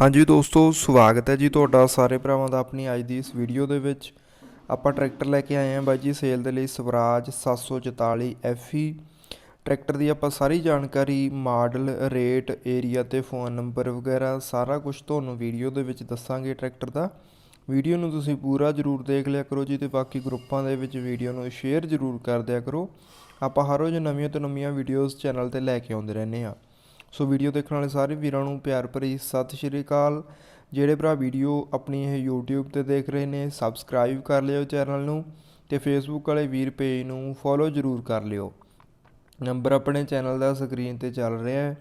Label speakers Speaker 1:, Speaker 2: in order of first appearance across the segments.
Speaker 1: ਹਾਂਜੀ ਦੋਸਤੋ, ਸਵਾਗਤ ਹੈ ਜੀ ਤੁਹਾਡਾ ਸਾਰੇ ਭਰਾਵਾਂ ਦਾ ਆਪਣੀ ਅੱਜ ਦੀ ਇਸ ਵੀਡੀਓ ਦੇ ਵਿੱਚ। ਆਪਾਂ ਟਰੈਕਟਰ ਲੈ ਕੇ ਆਏ ਹਾਂ ਬਾਈ ਜੀ, ਸੇਲ ਦੇ ਲਈ ਸਵਰਾਜ 744 FE ਟਰੈਕਟਰ ਦੀ ਆਪਾਂ ਸਾਰੀ ਜਾਣਕਾਰੀ, ਮਾਡਲ, ਰੇਟ, ਏਰੀਆ ਤੇ ਫੋਨ ਨੰਬਰ ਵਗੈਰਾ, ਸਾਰਾ ਕੁਝ ਤੁਹਾਨੂੰ ਵੀਡੀਓ ਦੇ ਵਿੱਚ ਦੱਸਾਂਗੇ ਟਰੈਕਟਰ ਦਾ। ਵੀਡੀਓ ਨੂੰ ਤੁਸੀਂ ਪੂਰਾ ਜਰੂਰ ਦੇਖ ਲਿਆ ਕਰੋ ਜੀ ਤੇ ਬਾਕੀ ਗਰੁੱਪਾਂ ਦੇ ਵਿੱਚ ਵੀਡੀਓ ਨੂੰ ਸ਼ੇਅਰ ਜਰੂਰ ਕਰ ਦਿਆ ਕਰੋ। ਆਪਾਂ ਹਰ ਰੋਜ਼ ਨਵੀਆਂ ਤੋਂ ਨਵੀਆਂ ਵੀਡੀਓਜ਼ ਚੈਨਲ ਤੇ ਲੈ ਕੇ ਆਉਂਦੇ ਰਹਿੰਦੇ ਹਾਂ। ਸੋ ਵੀਡੀਓ ਦੇਖਣ ਵਾਲੇ ਸਾਰੇ ਵੀਰਾਂ ਨੂੰ ਪਿਆਰ ਭਰੀ ਸਤਿ ਸ਼੍ਰੀ ਅਕਾਲ। ਜਿਹੜੇ ਭਰਾ ਵੀਡੀਓ ਆਪਣੀ ਇਹ YouTube ਤੇ ਦੇਖ ਰਹੇ ਨੇ ਸਬਸਕ੍ਰਾਈਬ ਕਰ ਲਿਓ ਚੈਨਲ ਨੂੰ ਤੇ Facebook ਵਾਲੇ ਵੀਰ ਪੇਜ ਨੂੰ ਫੋਲੋ ਜਰੂਰ ਕਰ ਲਿਓ। ਨੰਬਰ ਆਪਣੇ ਚੈਨਲ ਦਾ ਸਕਰੀਨ ਤੇ ਚੱਲ ਰਿਹਾ ਹੈ।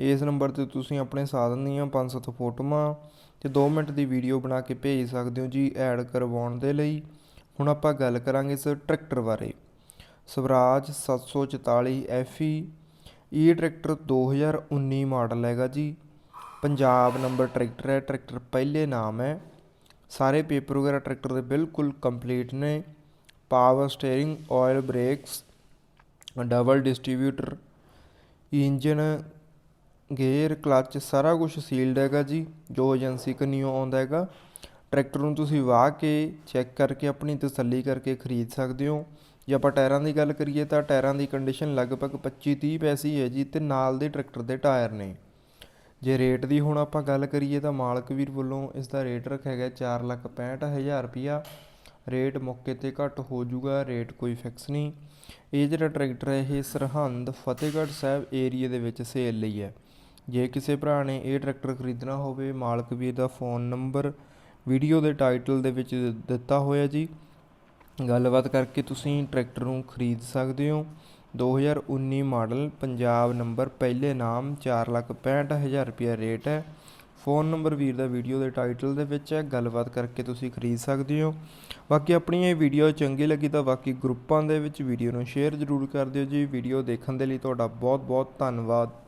Speaker 1: ਇਸ ਨੰਬਰ ਤੇ ਤੁਸੀਂ ਆਪਣੇ ਸਾਧਨ ਦੀਆਂ 500 ਫੋਟੋਆਂ ਤੇ 2 ਮਿੰਟ ਦੀ ਵੀਡੀਓ ਬਣਾ ਕੇ ਭੇਜ ਸਕਦੇ ਹੋ ਜੀ ਐਡ ਕਰਵਾਉਣ ਦੇ ਲਈ। ਹੁਣ ਆਪਾਂ ਗੱਲ ਕਰਾਂਗੇ ਇਸ ਟਰੈਕਟਰ ਬਾਰੇ। ਸਵਰਾਜ 744 FE ਇਹ ਟਰੈਕਟਰ 2019 ਮਾਡਲ ਹੈਗਾ ਜੀ। ਪੰਜਾਬ ਨੰਬਰ ਟਰੈਕਟਰ ਹੈ, ਟਰੈਕਟਰ ਪਹਿਲੇ ਨਾਮ ਹੈ। ਸਾਰੇ ਪੇਪਰ ਵਗੈਰਾ ਟਰੈਕਟਰ ਦੇ ਬਿਲਕੁਲ ਕੰਪਲੀਟ ਨੇ। Power steering oil brakes double distributor engine gear clutch ਸਾਰਾ ਕੁਝ ਸੀਲਡ ਹੈਗਾ ਜੀ। ਜੋ ਏਜੰਸੀ ਕਨੀਓ ਆਉਂਦਾ ਹੈਗਾ। ਟਰੈਕਟਰ ਨੂੰ ਤੁਸੀਂ ਵਾਹ ਕੇ ਚੈੱਕ ਕਰਕੇ ਆਪਣੀ ਤਸੱਲੀ ਕਰਕੇ ਖਰੀਦ ਸਕਦੇ ਹੋ। ਜੇ ਆਪਾਂ ਟਾਇਰਾਂ ਦੀ ਗੱਲ ਕਰੀਏ ਤਾਂ ਟਾਇਰਾਂ ਦੀ ਕੰਡੀਸ਼ਨ ਲਗਭਗ 25-30 ਪੈਸੀ ਹੈ ਜੀ ਤੇ ਨਾਲ ਦੇ ਟਰੈਕਟਰ ਦੇ ਟਾਇਰ ਨੇ। ਜੇ ਰੇਟ ਦੀ ਹੁਣ ਆਪਾਂ ਗੱਲ ਕਰੀਏ ਤਾਂ ਮਾਲਕ ਵੀਰ ਵੱਲੋਂ ਇਸ ਦਾ ਰੇਟ ਰੱਖਿਆ ਗਿਆ 465000 ਰੁਪਿਆ ਰੇਟ ਮੌਕੇ ਤੇ ਘੱਟ ਹੋ ਜਾਊਗਾ ਰੇਟ ਕੋਈ ਫਿਕਸ ਨਹੀਂ। ਇਹ ਜਿਹੜਾ ਟਰੈਕਟਰ ਹੈ, ਇਹ ਸਰਹੰਦ ਫਤਿਹਗੜ੍ਹ ਸਾਹਿਬ ਏਰੀਆ ਦੇ ਵਿੱਚ ਸੇਲ ਲਈ ਹੈ। ਜੇ ਕਿਸੇ ਭਰਾ ਨੇ ਇਹ ਟਰੈਕਟਰ ਖਰੀਦਣਾ ਹੋਵੇ, ਮਾਲਕ ਵੀਰ ਦਾ ਫੋਨ ਨੰਬਰ ਵੀਡੀਓ ਦੇ ਟਾਈਟਲ ਦੇ ਵਿੱਚ ਦਿੱਤਾ ਹੋਇਆ ਜੀ। ਗੱਲਬਾਤ ਕਰਕੇ ਤੁਸੀਂ ਟਰੈਕਟਰ ਨੂੰ ਖਰੀਦ ਸਕਦੇ ਹੋ। 2019 ਮਾਡਲ, ਪੰਜਾਬ ਨੰਬਰ, ਪਹਿਲੇ ਨਾਮ 465000 ਰੁਪਿਆ ਰੇਟ ਹੈ। ਫੋਨ ਨੰਬਰ ਵੀਰ ਦਾ ਵੀਡੀਓ ਦੇ ਟਾਈਟਲ ਦੇ ਵਿੱਚ ਹੈ, ਗੱਲਬਾਤ ਕਰਕੇ ਤੁਸੀਂ ਖਰੀਦ ਸਕਦੇ ਹੋ। ਬਾਕੀ ਆਪਣੀ ਇਹ ਵੀਡੀਓ ਚੰਗੀ ਲੱਗੀ ਤਾਂ ਬਾਕੀ ਗਰੁੱਪਾਂ ਦੇ ਵਿੱਚ ਵੀਡੀਓ ਨੂੰ ਸ਼ੇਅਰ ਜ਼ਰੂਰ ਕਰ ਦਿਓ ਜੀ। ਵੀਡੀਓ ਦੇਖਣ ਦੇ ਲਈ ਤੁਹਾਡਾ ਬਹੁਤ ਬਹੁਤ ਧੰਨਵਾਦ।